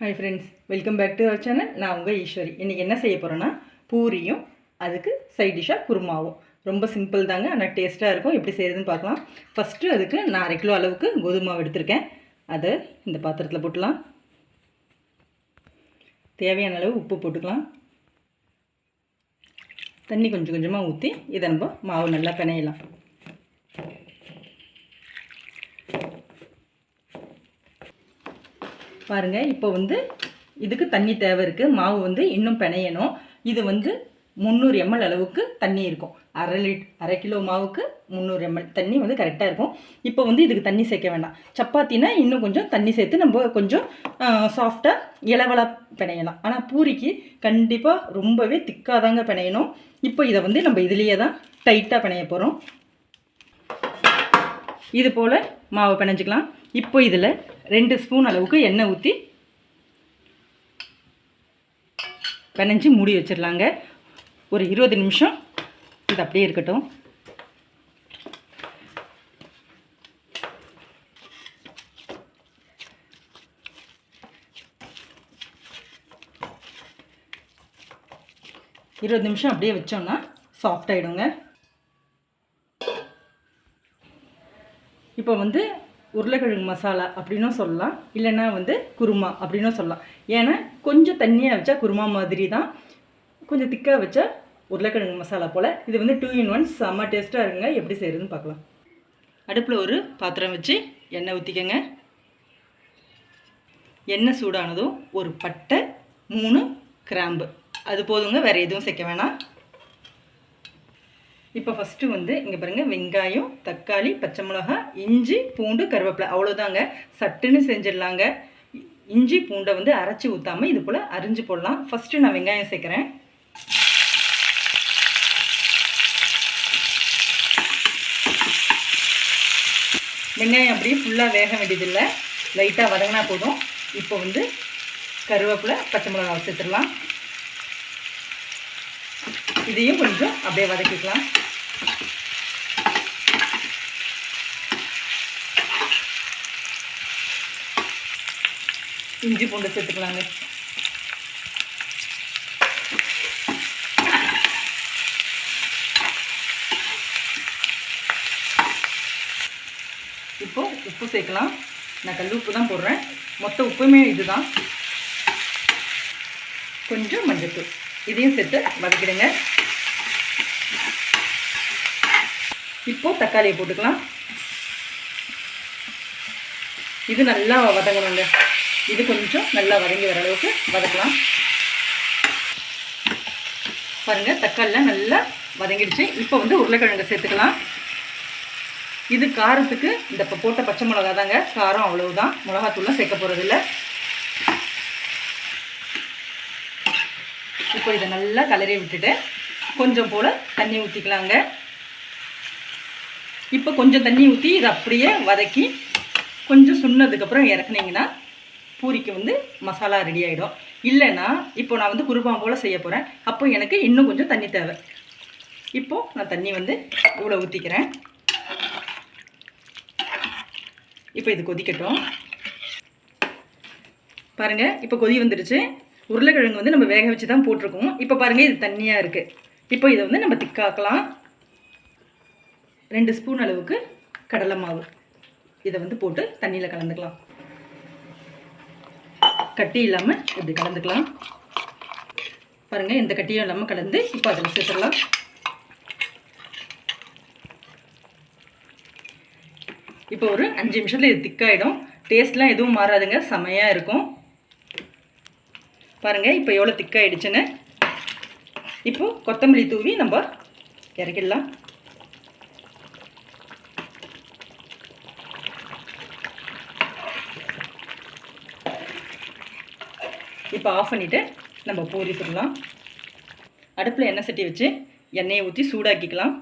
Hi friends welcome back to our channel நான் உங்கள் ஈஸ்வரி. இன்றைக்கி என்ன செய்ய போகிறேன்னா பூரியும் அதுக்கு சைட் டிஷ்ஷாக குருமாவும். ரொம்ப சிம்பிள் தாங்க ஆனால் டேஸ்ட்டாக இருக்கும். எப்படி செய்கிறதுன்னு பார்க்கலாம். ஃபஸ்ட்டு அதுக்கு நான் அரை கிலோ அளவுக்கு கோதுமை மாவு எடுத்திருக்கேன். அதை இந்த பாத்திரத்தில் போட்டுலாம். தேவையான அளவு உப்பு போட்டுக்கலாம். தண்ணி கொஞ்சம் கொஞ்சமாக ஊற்றி இதை நம்ம மாவு நல்லா பிணையலாம். பாருங்கள் இப்போ வந்து இதுக்கு தண்ணி தேவை இருக்குது மாவு வந்து இன்னும் பிணையணும். இது வந்து முந்நூறு எம்எல் அளவுக்கு தண்ணி இருக்கும். அரை லிட் அரை கிலோ மாவுக்கு முந்நூறு எம்எல். தண்ணி வந்து கரெக்டாக இருக்கும். இப்போ வந்து இதுக்கு தண்ணி சேர்க்க வேண்டாம். சப்பாத்தினா இன்னும் கொஞ்சம் தண்ணி சேர்த்து நம்ம கொஞ்சம் சாஃப்டாக இளவலாக பிணையலாம். ஆனால் பூரிக்கு கண்டிப்பாக ரொம்பவே திக்காக தாங்க பிணையணும். இப்போ இதை வந்து நம்ம இதுலேயே தான் டைட்டாக பிணைய போகிறோம் இது போல் மாவு பிணைஞ்சிக்கலாம். இப்போ இதில் ரெண்டு ஸ்பூன் அளவுக்கு எண்ணெய் ஊற்றி பிணைஞ்சு மூடி வச்சிடலாங்க. ஒரு இருபது நிமிஷம் இது அப்படியே இருக்கட்டும். இருபது நிமிஷம் அப்படியே வச்சோம்னா சாஃப்ட் ஆகிடுங்க இப்போ வந்து உருளைக்கிழங்கு மசாலா அப்படின்னும் சொல்லலாம். இல்லைன்னா வந்து குருமா அப்படின்னும் சொல்லலாம். ஏன்னா கொஞ்சம் தண்ணியாக வச்சா குருமா மாதிரி தான். கொஞ்சம் திக்காக வச்சா உருளைக்கிழங்கு மசாலா போல். இது வந்து டூ இன் ஒன் செம்ம டேஸ்ட்டாக இருக்குங்க. எப்படி செய்கிறதுன்னு பார்க்கலாம். அடுப்பில் ஒரு பாத்திரம் வச்சு எண்ணெய் ஊற்றிக்கங்க எண்ணெய் சூடானதும் ஒரு பட்டை மூணு கிராம்பு. அது போதுங்க. வேறு எதுவும் சேர்க்க வேணாம். இப்போ ஃபஸ்ட்டு வந்து இங்கே பாருங்கள் வெங்காயம் தக்காளி பச்சை மிளகா இஞ்சி பூண்டு கருவேப்பிலை. அவ்வளோதாங்க சட்டுன்னு செஞ்சிடலாங்க. இஞ்சி பூண்டை வந்து அரைச்சி ஊற்றாமல் இது போல் அரிஞ்சு போடலாம். ஃபஸ்ட்டு நான் வெங்காயம் சேர்க்குறேன். வெங்காயம் அப்படியே ஃபுல்லாக வேக வேண்டியதில்லை. லைட்டாக வதங்கினா போதும். இப்போ வந்து கருவேப்பிலை பச்சை மிளகா சேர்த்துடலாம். இதையும் கொஞ்சம் அப்படியே வதக்கிக்கலாம். இஞ்சி பூண்டு சேர்த்துக்கலாங்க. இப்போ உப்பு சேர்க்கலாம். நான் கல் உப்பு தான் போடுறேன். மொத்த உப்புமே இதுதான். கொஞ்சம் மஞ்சத்தூள். இதையும் சேர்த்து வதக்கிடுங்க. இப்போது தக்காளியை போட்டுக்கலாம். இது நல்லா வதங்கணுங்க. இது கொஞ்சம் நல்லா வதங்கி வர அளவுக்கு வதக்கலாம். பாருங்கள் தக்காளிலாம் நல்லா வதங்கிடுச்சு. இப்போ வந்து உருளைக்கிழங்கு சேர்த்துக்கலாம். இது காரத்துக்கு இந்த இப்போ போட்ட பச்சை மிளகா தாங்க காரம் அவ்வளவுதான். மிளகாத்தூள்லாம் சேர்க்க போகிறதில்ல இப்போ இதை நல்லா கலரி விட்டுட்டு கொஞ்சம் போல் தண்ணி ஊற்றிக்கலாங்க இப்போ கொஞ்சம் தண்ணி ஊற்றி இதை அப்படியே வதக்கி கொஞ்சம் சுண்ணதுக்கப்புறம் இறக்குனீங்கன்னா பூரிக்கு வந்து மசாலா ரெடி ஆகிடும் இல்லைன்னா இப்போ நான் வந்து குருபாம் போல் செய்ய போகிறேன் அப்போ எனக்கு இன்னும் கொஞ்சம் தண்ணி தேவை. இப்போது நான் தண்ணி வந்து இவ்வளோ ஊற்றிக்கிறேன் இப்போ இது கொதிக்கட்டும். பாருங்கள் இப்போ கொதி வந்துடுச்சு. உருளைக்கிழங்கு வந்து நம்ம வேக வச்சு தான் போட்டிருக்கோம். இப்போ பாருங்கள் இது தண்ணியாக இருக்குது இப்போ இதை வந்து நம்ம திக்காக்கலாம். ரெண்டு ஸ்பூன் அளவுக்கு கடலை மாவு. இதை வந்து போட்டு தண்ணியில் கலந்துக்கலாம். கட்டி இல்லாமல் இப்படி கலந்துக்கலாம். பாருங்கள் எந்த கட்டியும் இல்லாமல் கலந்து இப்போ அதில் சேர்த்துடலாம். இப்போ ஒரு அஞ்சு நிமிஷத்தில் இது திக்காயிடும். டேஸ்ட்லாம் எதுவும் மாறாதுங்க செமையாக இருக்கும். பாருங்கள் இப்போ எவ்வளோ திக்காயிடுச்சுன்னு இப்போது கொத்தமல்லி தூவி நம்ம இறக்கிடலாம். இப்போ ஆஃப் பண்ணிவிட்டு நம்ம பூரி சுடலாம். அடுப்பில் எண்ணெய் சட்டி வச்சு எண்ணெயை ஊற்றி சூடாக்கிக்கலாம்.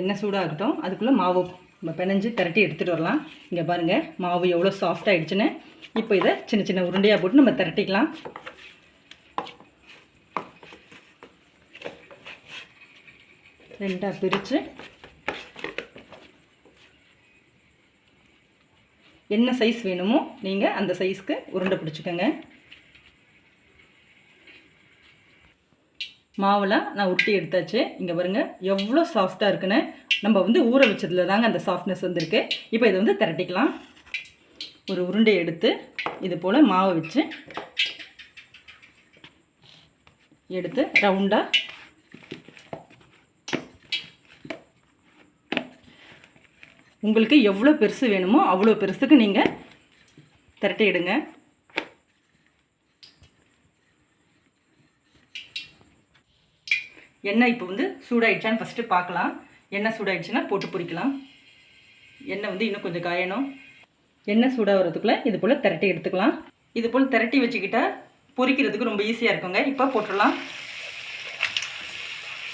எண்ணெய் சூடாகட்டும். அதுக்குள்ளே மாவு நம்ம பிணைஞ்சு திரட்டி எடுத்துகிட்டு வரலாம். இங்கே பாருங்கள் மாவு எவ்வளோ சாஃப்ட் ஆகிடுச்சுன்னு இப்போ இதை சின்ன சின்ன உருண்டையாக போட்டு நம்ம திரட்டிக்கலாம். ரெண்டாக பிரித்து என்ன சைஸ் வேணுமோ நீங்கள் அந்த சைஸ்க்கு உருண்டை பிடிச்சிக்கோங்க. மாவெல்லாம் நான் உருட்டி எடுத்தாச்சு. இங்கே பாருங்கள் எவ்வளோ சாஃப்டாக இருக்குன்னு. நம்ம வந்து ஊற வச்சதில் தாங்க அந்த சாஃப்ட்னஸ் வந்துருக்கு. இப்போ இதை வந்து திரட்டிக்கலாம். ஒரு உருண்டை எடுத்து இது போல் மாவை வச்சு எடுத்து ரவுண்டாக உங்களுக்கு எவ்வளோ பெருசு வேணுமோ அவ்வளோ பெருசுக்கு நீங்கள் திரட்டி எடுங்க எண்ணெய் இப்போ வந்து சூடாயிடுச்சான்னு ஃபஸ்ட்டு பார்க்கலாம். எண்ணெய் சூடாயிடுச்சுன்னா போட்டு பொறிக்கலாம் எண்ணெய் வந்து இன்னும் கொஞ்சம் காயணும். எண்ணெய் சூடாகிறதுக்குள்ளே இது போல் திரட்டி எடுத்துக்கலாம். இது போல் திரட்டி வச்சுக்கிட்டா பொரிக்கிறதுக்கு ரொம்ப ஈஸியாக இருக்குங்க. இப்போ போட்டுடலாம்.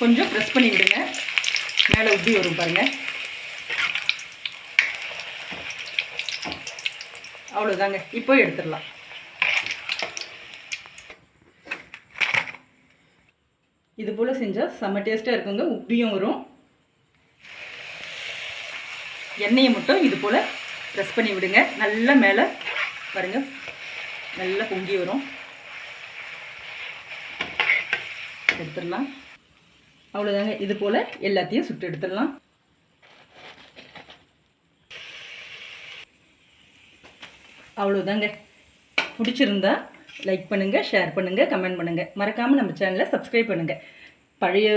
கொஞ்சம் ப்ரெஸ் பண்ணி விடுங்க மேலே உப்பி வரும் பாருங்கள் அவ்வளோதாங்க இப்போ எடுத்துடலாம். இது போல் செஞ்சால் செம்ம டேஸ்ட்டாக இருக்குங்க. உப்பியும் வரும். எண்ணெயை மட்டும் இது போல் ப்ரெஸ் பண்ணி விடுங்க. நல்லா மேலே பாருங்க. நல்லா பொங்கி வரும். எடுத்துடலாம். அவ்வளோதாங்க இது போல் எல்லாத்தையும் சுட்டு எடுத்துடலாம். அவ்வளோதாங்க பிடிச்சிருந்தா லைக் பண்ணுங்கள் ஷேர் பண்ணுங்கள் கமெண்ட் பண்ணுங்கள் மறக்காமல் நம்ம சேனலை சப்ஸ்கிரைப் பண்ணுங்கள் பழைய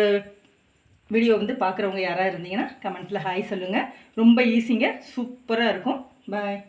வீடியோ வந்து பார்க்குறவங்க யாராக இருந்தீங்கன்னா கமெண்ட்ஸில் ஹாய் சொல்லுங்கள் ரொம்ப ஈஸிங்க சூப்பராக இருக்கும். பாய்